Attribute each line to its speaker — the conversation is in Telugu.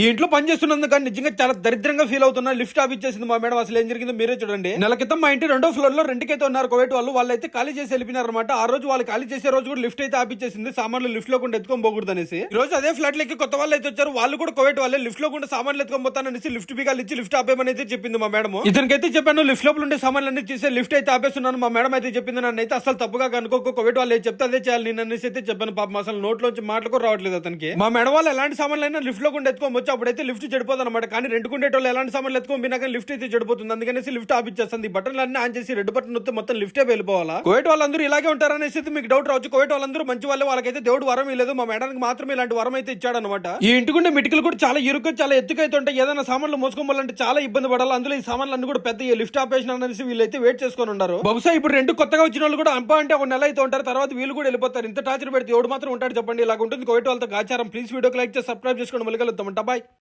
Speaker 1: ఈ ఇంట్లో పని చేస్తున్నందుకు కానీ నిజంగా చాలా దరిద్రంగా ఫీల్ అవుతున్నా. లిఫ్ట్ ఆఫ్ ఇచ్చేసింది మా మేడం. అసలు ఏం జరిగిందో మీరే చూడండి. నెల క్రితం మా ఇంటి రెండో ఫ్లోర్లో రెండుకైతే ఉన్నారు. కోవేట్ వాళ్ళు. వాళ్ళు అయితే ఖాళీ చేసి వెళ్ళిపోయినారనమాట ఆ రోజు వాళ్ళు ఖాళీ చేసే రోజు కూడా లిఫ్ట్ అయితే ఆపిచ్చేసింది సామాన్లు లిఫ్ట్లో కూడా ఎత్తుకొని పోకూడదు అనేసి. ఈ రోజు అదే ఫ్లాట్ లెక్కి కొత్త వాళ్ళు అయితే వచ్చారు. వాళ్ళు కూడా కోవేట్ వాళ్ళే. లిఫ్ట్లో కూడా సామాన్లు ఎత్తుకొని పోతాననేసి లిఫ్ట్ బిగాలు ఇచ్చి లిఫ్ట్ ఆపేమని అయితే చెప్పింది మా మేడం ఇతనికైతే చెప్పాను లిఫ్ట్ లోపల ఉండే సామాన్లు అన్ని చేసే లిఫ్ట్ అయితే ఆపేస్తున్నాను. మా మేడం అయితే చెప్పింది నన్ను అయితే అసలు తప్పుగా కనుకోకు కోవేట్ వాళ్ళు చెప్తే అదే చేయాలి. నేను అనేసి అయితే చెప్పాను పాపం అసలు నోట్లోంచి మాటలు కూడా రావట్లేదు అతనికి. మా మేడం వాళ్ళు ఎలాంటి సామాన్లు అయినా లిఫ్ట్లో కూడా ఎత్తుకొని వచ్చి అప్పుడైతే లిఫ్ట్ చెడిపోదు అనమాట కానీ రెండుకుండేటోళ్ళు ఎలాంటి సామాన్లు ఎత్తుకొని పోయినా కానీ లిఫ్ట్ అయితే చెడిపోతుంది. అందుకనేసి లిఫ్ట్ ఆపిచ్చేస్తుంది ఈ బటన్లు అన్ని ఆన్ చేసి రెడ్ బటన్ వస్తే మొత్తం లిఫ్టే వెళ్ళిపోవాలా కోవిడ్ వాళ్ళందరూ ఇలాగే ఉంటారనేసి మీకు డౌట్ రావచ్చు. కోవిడ్ వాళ్ళందరూ మంచి వాళ్ళే. వాళ్ళకైతే దేవుడు వరం ఇవ్వలేదు మా మేడానికి మాత్రమే ఇలాంటి వరం అయితే ఇచ్చాడనమాట ఈ ఇంటికుండే మిటికలు కూడా చాలా ఇరుకు చాలా ఎత్తుకైతే ఉంటాయి. ఏదైనా సామాన్లు మోసుకోవాలంటే చాలా ఇబ్బంది పడాలి. అందులో ఈ సామాన్లు అన్ని కూడా పెద్ద లిఫ్ట్ ఆపేషన్ అనేసి వీళ్ళైతే వెయిట్ చేసుకొని ఉన్నారు. బహుశా ఇప్పుడు రెండు కొత్తగా వచ్చిన వాళ్ళు కూడా అంపా అంటే ఒక నెల అయితే ఉంటారు. తర్వాత వీళ్ళు కూడా వెళ్ళిపోతారు. ఇంత టార్చర్ పెడితే ఎవడు మాత్రం ఉంటాడు చెప్పండి. ఇలా ఉంటుంది కోవిడ్ వాళ్ళతో ఆచారం ప్లీజ్ వీడియోకి లైక్ చేసి సబ్స్క్రైబ్ చేసుకోండి. మళ్ళీ కలుద్దాం. はい